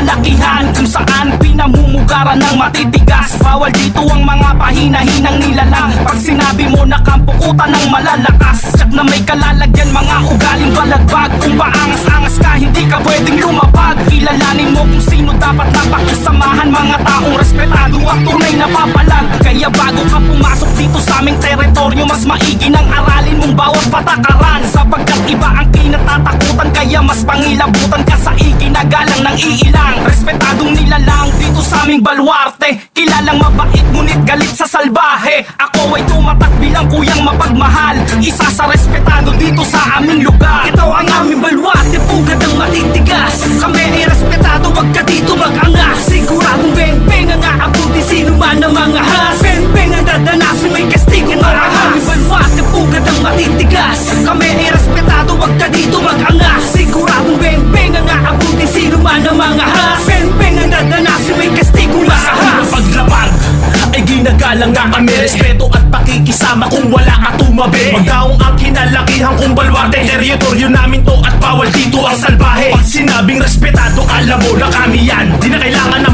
kalakihan Kung saan pinamumugaran ng matitigas. Bawal dito ang mga pahina-hinang nilalang. Pag sinabi mo na kampukutan ng malalakas. Tsak na may kalalagyan mga ugaling balagbag. Kung paangas-angas ka hindi ka pwedeng lumapag. Kilalanin mo kung sino dapat na pakisamahan Mga taong respetado at tunay na papalag. Kaya bago ka pumasok dito sa aming teritoryo Mas maigi nang aralin mong bawat patakaran Sapagkat iba ang kinatatakutan Kaya mas pangilabutan ka sa ikinagalang ng iilang. Respetadong nilalang dito sa aming baluarte. Kilalang mabait ngunit galit sa salbahe. Ako ay tumatak bilang kuyang mapagmahal. Isa sa respetado dito sa aming lugar ginagalang na kami Respeto at pakikisama kung wala ka tumabi. Magdaong ang kinalakihan kung balwarte Teritoryo namin to at bawal dito ang salbahe. Pag sinabing respetado alam mo na kami yan Di na kailangan pa